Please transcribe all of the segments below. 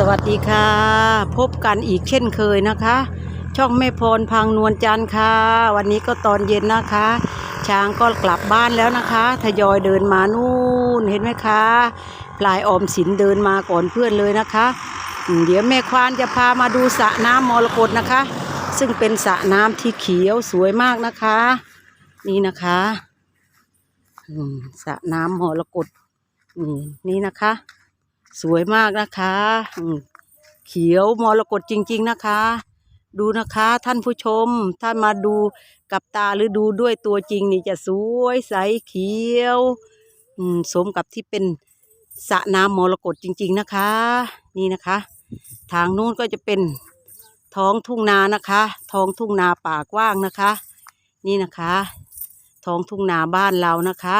สวัสดีค่ะ พบกันอีกเช่นเคยนะคะ ช่องแม่พรพังนวลจันทร์ค่ะ วันนี้ก็ตอนเย็นนะคะ ช้างก็กลับบ้านแล้วนะคะ ทยอยเดินมานู่นเห็นไหมคะพลายออมสินเดินมาก่อนเพื่อนเลยนะคะ เดี๋ยวแม่ควานจะพามาดูสระน้ำมรกตนะคะ ซึ่งเป็นสระน้ำที่เขียวสวยมากนะคะ นี่นะคะสระน้ำมรกตนี่นี่นะคะ สวยมากนะคะเขียวมรกตจริง ๆนะคะ ดูนะคะท่านผู้ชม ถ้ามาดูกับตาหรือดูด้วยตัวจริงนี่จะสวยใสเขียวสมกับที่เป็นสระน้ำมรกตจริง ๆนะคะ นี่นะคะ ทางนู้นก็จะเป็นท้องทุ่งนานะคะ ท้องทุ่งนาป่ากว้างนะคะ นี่นะคะ ท้องทุ่งนาบ้านเรานะคะ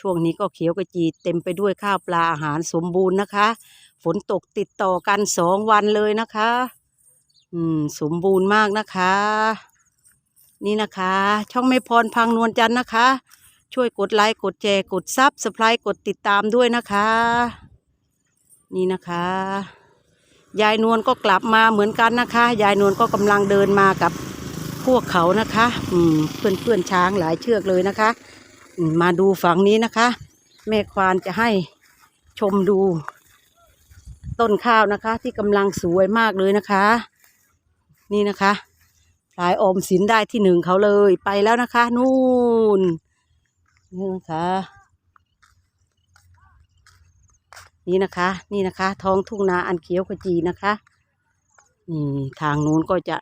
ช่วงนี้ก็เขียวกระจีเต็มไปด้วยข้าวปลาอาหารสมบูรณ์นะคะ ฝนตกติดต่อกันสองวันเลยนะคะ อืม สมบูรณ์มากนะคะ นี่นะคะ ช่องไม่พรพังนวลจันทร์นะคะ ช่วยกดไลค์กดแชร์กดซับสไครต์กดติดตามด้วยนะคะ นี่นะคะ ยายนวลก็กลับมาเหมือนกันนะคะ ยายนวลก็กำลังเดินมากับพวกเขานะคะ อืม เพื่อนเพื่อนช้างหลายเชือกเลยนะคะ มาดูฝั่งนี้นะคะ แม่ควานจะให้ชมดู ต้นข้าวนะคะ ที่กำลังสวยมากเลยนะคะ นี่นะคะพลายออมสินได้ที่หนึ่งเขาเลยไปแล้วนะคะ นู่นนี่นะคะ นี่นะคะ นี่นะคะ ท้องทุ่งนาอันเขียวขจีนะคะนี่ทางนู้นก็จะ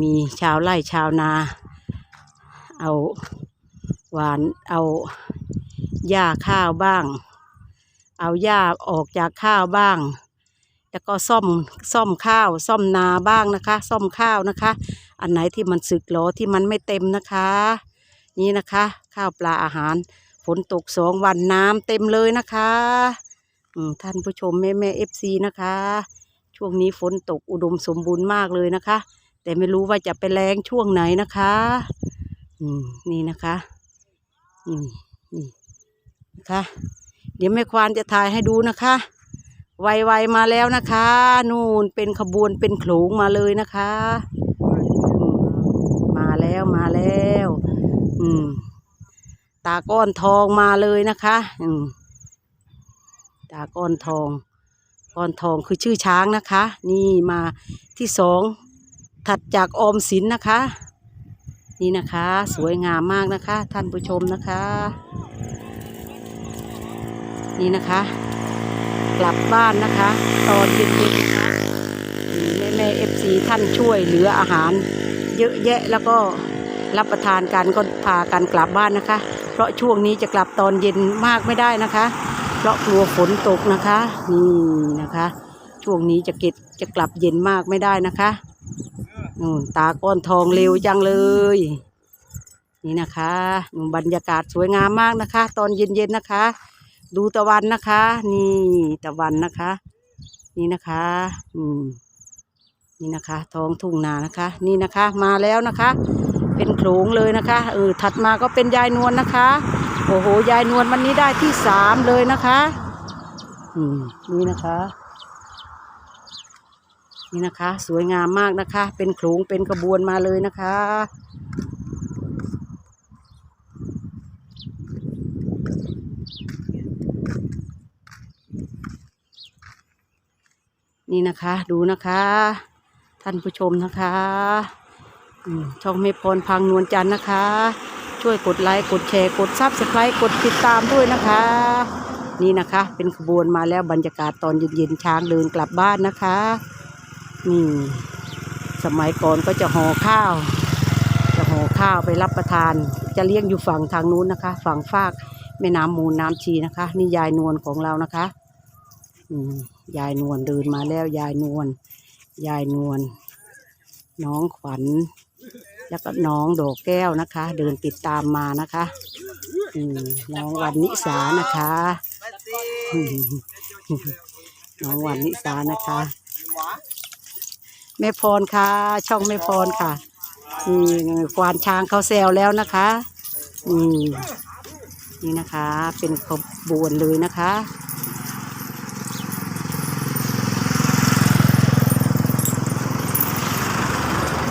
มีชาวไร่ชาวนา เอา หวานเอาหญ้าข้าวบ้าง เอาหญ้าออกจากข้าวบ้าง แล้วก็ซ่อมซ่อมข้าวซ่อมนาบ้างนะคะ ซ่อมข้าวนะคะ อันไหนที่มันสึกหรอที่มันไม่เต็มนะคะ นี่นะคะ ข้าวปลาอาหาร ฝนตกสองวันน้ำเต็มเลยนะคะท่านผู้ชมแม่แม่เอฟซีนะคะ ช่วงนี้ฝนตกอุดมสมบูรณ์มากเลยนะคะ แต่ไม่รู้ว่าจะไปแรงช่วงไหนนะคะ อืม นี่นะคะ นี่นี่นะคะเดี๋ยวแม่ควานจะถ่ายให้ดูนะคะไวๆมาแล้วนะคะ นู่นเป็นขบวนเป็นโขลงมาเลยนะคะมมาแล้วมาแล้ว อืม ตาก้อนทองมาเลยนะคะ อืม ตาก้อนทอง ก้อนทองคือชื่อช้างนะคะ นี่มาที่สองถัดจากออมสินนะคะ นี่นะคะ สวยงามมากนะคะ ท่านผู้ชมนะคะ นี่นะคะ กลับบ้านนะคะ ตอนเย็นๆนะคะแม่แม่เอฟซีท่านช่วยเหลืออาหาร เยอะแยะแล้วก็รับประทานกันก็พากันกลับบ้านนะคะ เพราะช่วงนี้จะกลับตอนเย็นมากไม่ได้นะคะ เพราะกลัวฝนตกนะคะ นี่นะคะ ช่วงนี้จะเก็บจะกลับเย็นมากไม่ได้นะคะ นู่นตาก้อนทองเร็วจังเลย นี่นะคะนู่นบรรยากาศสวยงามมากนะคะ ตอนเย็นๆนะคะ ดูตะวันนะคะ นี่ตะวันนะคะ นี่นะคะ อืมนี่นะคะ ท้องทุ่งนานะคะ นี่นะคะ มาแล้วนะคะ เป็นโขลงเลยนะคะเออถัดมาก็เป็นยายนวลนะคะ โอ้โหยายนวลวันนี้ได้ที่สามเลยนะคะ อืมนี่นะคะ นี่นะคะ สวยงามมากนะคะ เป็นโขลงเป็นกระบวนมาเลยนะคะ นี่นะคะดูนะคะ ท่านผู้ชมนะคะช่องเมพรพังนวลจันทร์นะคะ ช่วยกดไลค์กดแชร์กดซับสไครต์กดติดตามด้วยนะคะ นี่นะคะ เป็นขบวนมาแล้วบรรยากาศตอนเย็นๆช้างเดินกลับบ้านนะคะ นี่ สมัยก่อนก็จะห่อข้าว จะห่อข้าวไปรับประทาน จะเลี้ยงอยู่ฝั่งทางนู้นนะคะ ฝั่งฟากแม่น้ำมูลน้ำชีนะคะ นี่ยายนวลของเรานะคะอืมยายนวลเดินมาแล้ว ยายนวลยายนวลน้องขวัญ แล้วก็น้องดอกแก้วนะคะ เดินติดตามมานะคะอืมน้องวันนิสานะคะอืมน้องวันนิสานะคะ แม่พรค่ะ ช่องแม่พรค่ะนี่ควานช้างเขาแซวแล้วนะคะนี่นี่นะคะ เป็นขบวนเลยนะคะ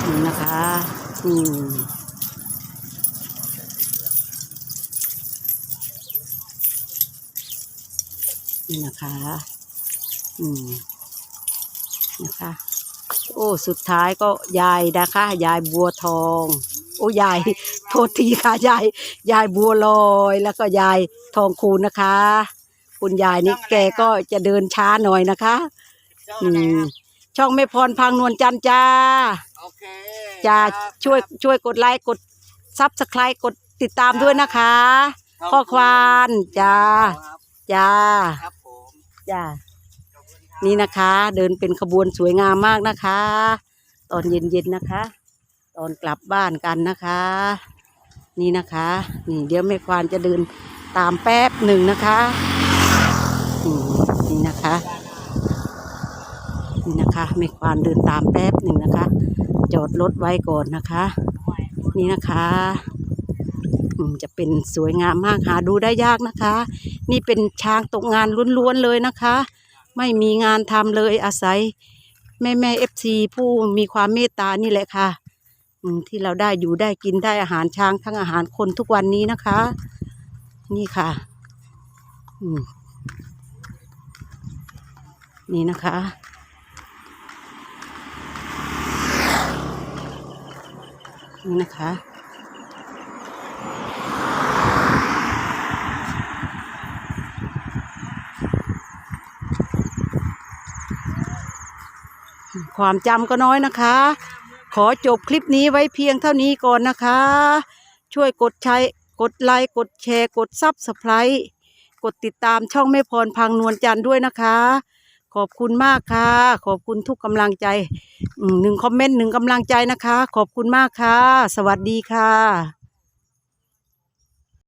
นี่นะคะอืมนี่นะคะ อืม นะคะ โอ้สุดท้ายก็ยายนะคะ ยายบัวทอง โอ้ยายโทษทีค่ะยายยายบัวลอยแล้วก็ยายทองคูณนะคะ คุณยายนี่แกก็จะเดินช้าหน่อยนะคะอืมช่องแม่พรพังนวลจันทร์จ้าโอเคจ้าครับช่วยช่วยกดไลค์กดซับสไครต์กดติดตามด้วยนะคะครับข้อควานจ้าครับจ้าครับผมจ้าขอบคุณครับ นี่นะคะ เดินเป็นขบวนสวยงามมากนะคะ ตอนเย็นๆนะคะ ตอนกลับบ้านกันนะคะ นี่นะคะ นี่เดี๋ยวแม่ควานจะเดินตามแป๊บหนึ่งนะคะนี่นะคะ นี่นะคะแม่ควานเดินตามแป๊บหนึ่งนะคะ จอดรถไว้ก่อนนะคะ นี่นะคะอืมจะเป็นสวยงามมากหาดูได้ยากนะคะ นี่เป็นช้างตกงานล้วนๆเลยนะคะ ไม่มีงานทำเลยอาศัย แม่แม่เอฟซีผู้มีความเมตตานี่แหละค่ะที่เราได้อยู่ได้กินได้อาหารช้างทั้งอาหารคนทุกวันนี้นะคะ นี่ค่ะนี่นะคะ นี่นะคะ ความจำก็น้อยนะคะ ขอจบคลิปนี้ไว้เพียงเท่านี้ก่อนนะคะ ช่วยกดใช้กดไลค์กดแชร์กดซับสไครต์กดติดตามช่องแม่พรพังนวลจันทร์ด้วยนะคะ ขอบคุณมากค่ะ ขอบคุณทุกกำลังใจหนึ่งคอมเมนต์หนึ่งกำลังใจนะคะ ขอบคุณมากค่ะ สวัสดีค่ะ